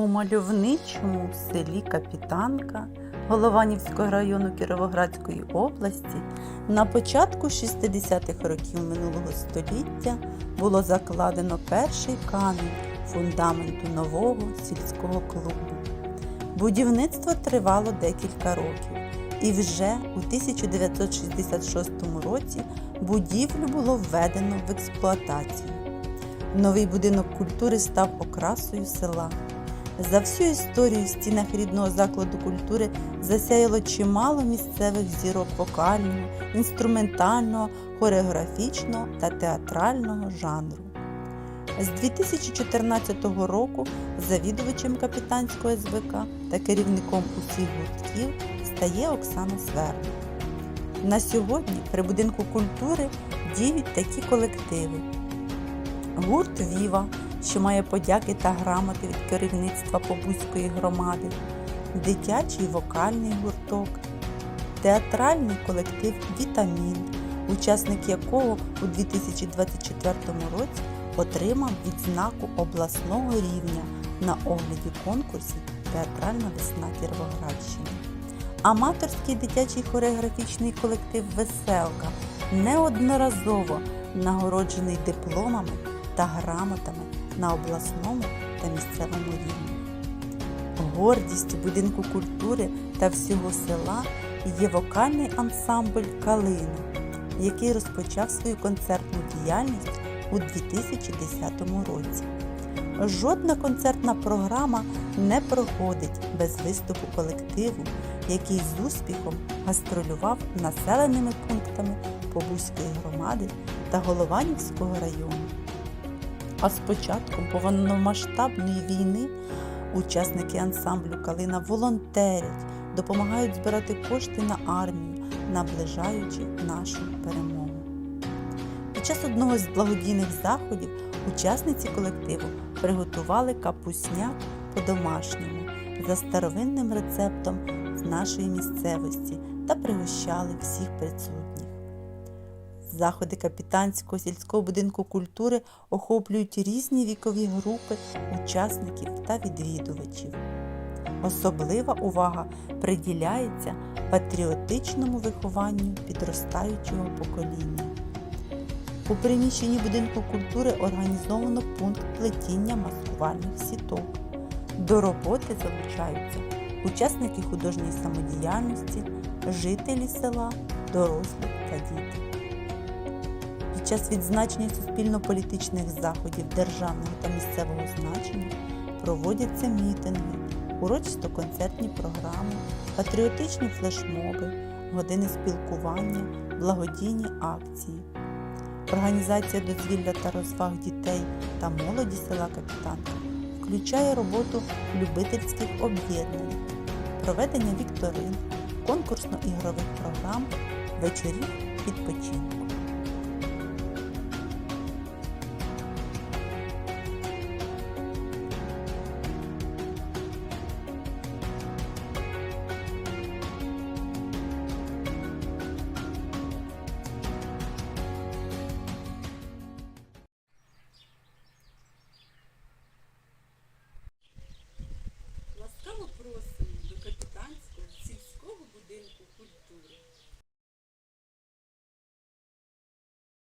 У мальовничому селі Капітанка Голованівського району Кіровоградської області на початку 60-х років минулого століття було закладено перший камінь фундаменту нового сільського клубу. Будівництво тривало декілька років, і вже у 1966 році будівлю було введено в експлуатацію. Новий будинок культури став окрасою села. За всю історію в стінах рідного закладу культури засяяло чимало місцевих зірок вокального, інструментального, хореографічного та театрального жанру. З 2014 року завідувачем капітанського СБК та керівником усіх гуртків стає Оксана Сверна. На сьогодні при будинку культури діють такі колективи. Гурт Віва, що має подяки та грамоти від керівництва Побузької громади, дитячий вокальний гурток, театральний колектив Вітамін, учасник якого у 2024 році отримав відзнаку обласного рівня на огляді конкурсі Театральна весна Кіровоградщини. Аматорський дитячий хореографічний колектив Веселка неодноразово нагороджений дипломами та грамотами на обласному та місцевому рівні. Гордістю будинку культури та всього села є вокальний ансамбль Калина, який розпочав свою концертну діяльність у 2010 році. Жодна концертна програма не проходить без виступу колективу, який з успіхом гастролював населеними пунктами Побузької громади та Голованівського району. А з початком повномасштабної війни учасники ансамблю Калина волонтерять, допомагають збирати кошти на армію, наближаючи нашу перемогу. Під час одного з благодійних заходів учасниці колективу приготували капусняк по-домашньому за старовинним рецептом з нашої місцевості та пригощали всіх присутніх. Заходи капітанського сільського будинку культури охоплюють різні вікові групи учасників та відвідувачів. Особлива увага приділяється патріотичному вихованню підростаючого покоління. У приміщенні будинку культури організовано пункт плетіння маскувальних сіток. До роботи залучаються учасники художньої самодіяльності, жителі села, дорослі та діти. Час відзначення суспільно-політичних заходів державного та місцевого значення проводяться мітинги, урочисто-концертні програми, патріотичні флешмоби, години спілкування, благодійні акції. Організація дозвілля та розваг дітей та молоді села Капітанка включає роботу любительських об'єднань, проведення вікторин, конкурсно-ігрових програм, вечорів відпочинку.